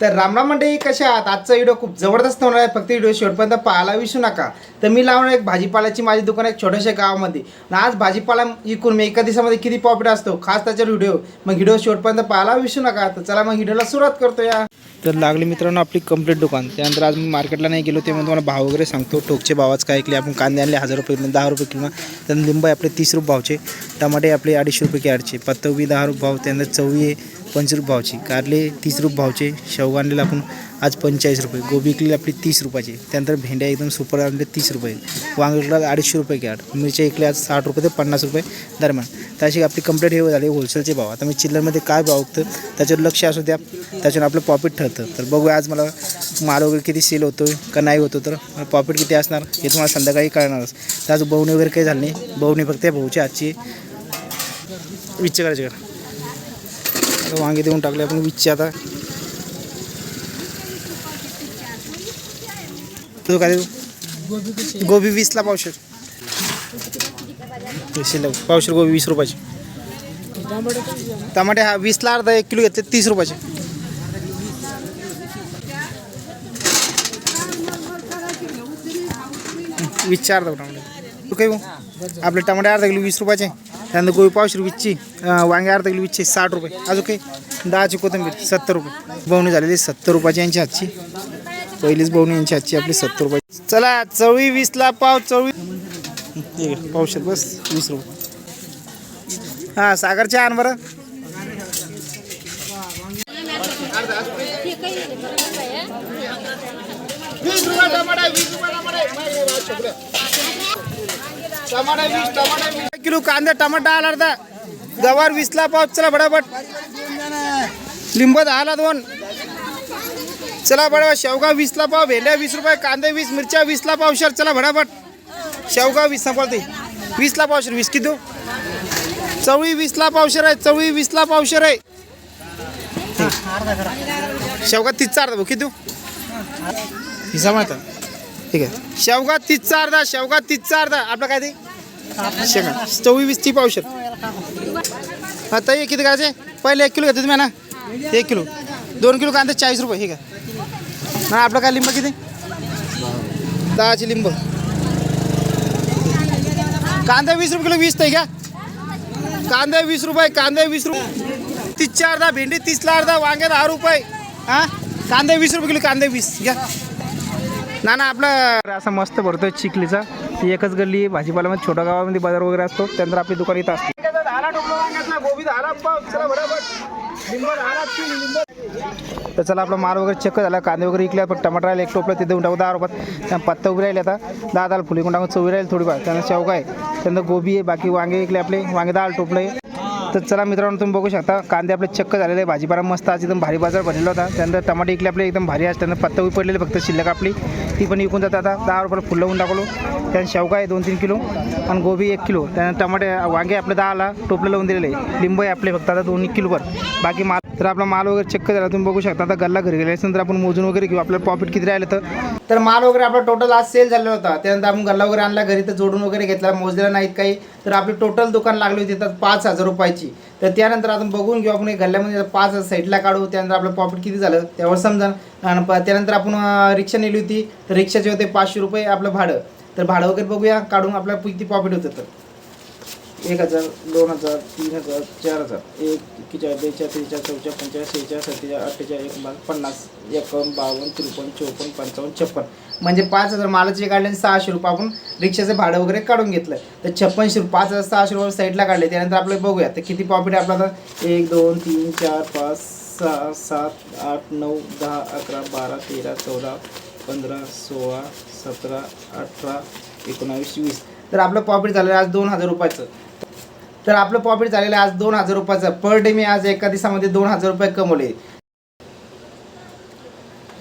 तर रामराम मंडळी कशा आहात? आजचा व्हिडिओ खूप जबरदस्त होणार आहे. फक्त व्हिडिओ शेवटपर्यंत पाहायला विसरू नका. तर मी लावणार एक भाजीपाल्याची माझी दुकान एक छोट्याशा गावामध्ये. आज भाजीपाला विकून मी एका दिवसामध्ये किती प्रॉफिट असतो? खास त्याच्यावर व्हिडिओ मग व्हिडिओ शेवटपर्यंत पाहायला विसरू नका. तर चला मग व्हिडिओला सुरुवात करतो या. तर लागले मित्रांनो आपली कंप्लीट दुकान. त्यानंतर आज मी मार्केटला नाही गेलो तेव्हा तुम्हाला भाव वगैरे सांगतो. टोकचे भावाच काय ऐकले आपण कांदे आणले हजार रुपये दहा रुपये किलो त्यानंतर लिंब आहे आपले तीस रुपये भावचे. टमाटे आपले अडीचशे रुपये कॅडचे पत्तवी दहा रुपये भाव. त्यानंतर चवळी आहे पंचवीस रुपये भावची. कारले तीस रुपये भावचे शेवगा आणलेले आपण आज पंचेचाळीस रुपये गोबी इकलेली आपली तीस रुपयाची. त्यानंतर भेंड्या एकदम सुपर आणले तीस रुपये. वांगे इकला अडीचशे रुपये कॅट मिरच्या इकले आज साठ रुपये ते पन्नास रुपये दरम्यान. त्याची आपली कंप्लीट हे झाली होलसेलचे भाव. आता मी चिल्लरमध्ये काय भाव विकतं त्याच्यावर लक्ष असू द्या. त्याच्यावर आपलं प्रॉफिट ठरतं. तर बघूया आज मला माल वगैरे किती सेल होतो का नाही होतो तर प्रॉफिट किती असणार हे तुम्हाला संध्याकाळी कळणारच. तर आज बवणी वगैरे काही झालं नाही. बवणी फक्त भाऊची आजची विचार करायची का? वांगे देऊन टाकले आपण विच्चे आता. तू काय देऊ? गोबी वीसला पावशेर. शिल्लक पावशेर गोबी वीस रुपयाची. टमाटे हा वीसला अर्धा एक किलो घेतले तीस रुपयाचे. वीसचे अर्धा टमाटे. तू काय भाऊ आपले टमाटे अर्धा किलो वीस रुपयाचे. त्यानंतर गोबी पावशे वीसची वांगे अर्धा किलो वीसचे साठ रुपये. अजून काही दहाची कोथिंबीर सत्तर रुपये. बवणी झालेली सत्तर रुपयाची यांची हातची पहिलीच बवणी यांची हातची आपली सत्तर रुपये चला चवळी वीसला पाव चवळी. हे बस वीस रुपये. हां सागरच्या आण बरं. किलो कांदा टमाटा आला अर्धा. गवार वीसला पाव चला बडाबट लिंब दहाला दोन. चला बडा शेवगा वीसला पाव भेंड्या वीस रुपये कांदे वीस मिरच्या वीसला पावशर चला भडाभट शेवगा वीस पडते वीसला पावशर वीस किती? देऊ? चवळी वीसला पावशर आहे. चवळी वीसला पावशर आहे. शेवगा तीसचा अर्धा भाऊ. किती? देऊ? हिसा माहिती ठीक आहे. शेवगा तीसचा अर्धा शेवगा तीसचा अर्धा. आपलं काय ते? शेंगा. चवळी वीसची पावशर. आता एक किती करायचे? पहिले एक किलो घेतो तुम्ही ना? एक किलो. दोन किलो कांदे चाळीस रुपये हे का ना आपलं काय लिंब किती? दहाची लिंब. कांदा वीस रुपये किलो वीस नाही का कांदे वीस रुपये कांदे वीस रुपये. तीसच्या अर्धा भेंडी तीसला अर्धा वांगे दहा रुपये. हां? कांदे वीस रुपये किलो कांदे वीस घ्या. ना ना आपलं असा मस्त भरतोय चिखलीचा. ती एकच गल्ली आहे. भाजीपाल्यामध्ये छोट्या गावामध्ये बाजार वगैरे असतो. त्यानंतर आपली दुकान इथं असते. तर चला आपला माल वगैरे चेक झाला. कांदे वगैरे इकल्या पण टमाटर राहिले एक टोपलं ते देऊन टाकू. दहा रुपयात. त्या पत्ता उभी राहिले आता. दहा दाल फुले टाकून चवी राहील थोडीफार. त्यानंतर शेवगा आहे. त्यानंतर गोबी आहे बाकी वांगे इकले आपले. वांगे दाल टोपलं आहे. तर चला मित्रांनो तुम्ही बघू शकता कांदे आपले चक्क झालेले आहे भाजीपाला मस्त आज एकदम भारी बाजार भरलेला होता. त्यानंतर टमाटे इकले आपले एकदम भारी असतात त्यानंतर पत्ता उभी पडलेली फक्त शिल्लक आपली. ती पण विकून जातात आता. दहा रुपयाला फुलं होऊन टाकलो. त्यानंतर शेवगा आहे दोन तीन किलो. आणि गोबी एक किलो. त्यानंतर टमाटे वांगे आपले दहाला टोपलं लावून दिलेले. आहे आहे आपले फक्त. आता दोन किलोवर. बाकी माल तर आपला माल वगैरे चक्क झाला. तुम्ही बघू शकता. आता गल्ला घरी गेले तर आपण मोजून वगैरे घेऊ. आपल्याला प्रॉफिट किती राहिलं तर. तर माल वगैरे आपला टोटल आज सेल झालेला होता. त्यानंतर आपण गल्ला वगैरे आणला. घरी तर जोडून वगैरे घेतला. मोजलेला नाहीत काही तर आपली टोटल दुकान लागली होती. तर पाच हजार रुपयाची तर त्यानंतर आपण बघून घेऊ आपण गल्ल्यामध्ये पाच साईडला काढू त्यानंतर आपलं प्रॉफिट किती झालं त्यावर समजा आणि त्यानंतर आपण रिक्षा नेली होती तर रिक्षाचे होते पाचशे रुपये आपलं भाडं. तर भाडं वगैरे बघूया काढून आपल्याला किती प्रॉफिट होतं तर. एक हजार दोन हजार तीन हजार चार हजार. एक एक्केचाळीस बेचाळीस त्रेचाळीस चौच्या पंचेचाळीस सेहेचाळीस सत्तेचाळीस अठ्ठेचाळीस एकोणपन्नास पन्नास एकावन्न बावन्न त्रेपन्न चौपन्न पंचावन्न छप्पन म्हणजे पाच हजार मालाचे काढले आणि सहाशे रुपये आपण रिक्षाचं भाडं वगैरे काढून घेतलं. तर छप्पनशे रुपये पाच हजार सहाशे रुपये साईडला काढले. त्यानंतर आपलं बघूया तर किती प्रॉफिट आहे आपला आता? एक दोन तीन चार पाच सहा सात आठ नऊ दहा अकरा बारा तेरा चौदा पंधरा सोळा सतरा अठरा एकोणावीस वीस. तर आपलं प्रॉफिट झालं आज दोन हजार रुपयाचं. तर आपलं प्रॉफिट झालेलं आहे आज दोन हजार रुपयाचं. पर डे मी आज एका दिवसामध्ये दोन हजार रुपये कमवले.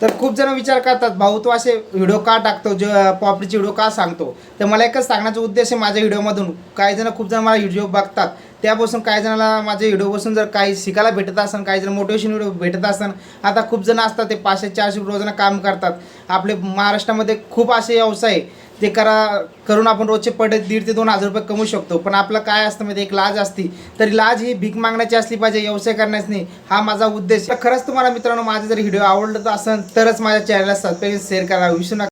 तर खूप जण विचार करतात भाऊ तो असे व्हिडिओ का टाकतो? जे प्रॉफिटचे व्हिडिओ का सांगतो? तर मला एकच सांगण्याचा उद्देश आहे माझ्या व्हिडिओमधून काही जण खूप जण मला व्हिडिओ बघतात. त्यापासून काही जणाला माझ्या व्हिडिओपासून जर काही शिकायला भेटत असेल काही जण मोटिवेशन व्हिडिओ भेटत असेल आता खूप जण असतात ते पाचशे चारशे रोजानं काम करतात. आपले महाराष्ट्रामध्ये खूप असे व्यवसाय आहे. ते करा करून आपण रोजचे पडे दीड ते दोन हजार रुपये कमवू शकतो. पण आपलं काय असतं म्हणजे एक लाज असती. तरी लाज ही भीक मागण्याची असली पाहिजे व्यवसाय करण्यास नाही. हा माझा उद्देश खरंच तुम्हाला मित्रांनो माझा जर व्हिडिओ आवडला असेल तरच माझ्या चॅनलला सबस्क्राईब शेअर करा. विसरू नका.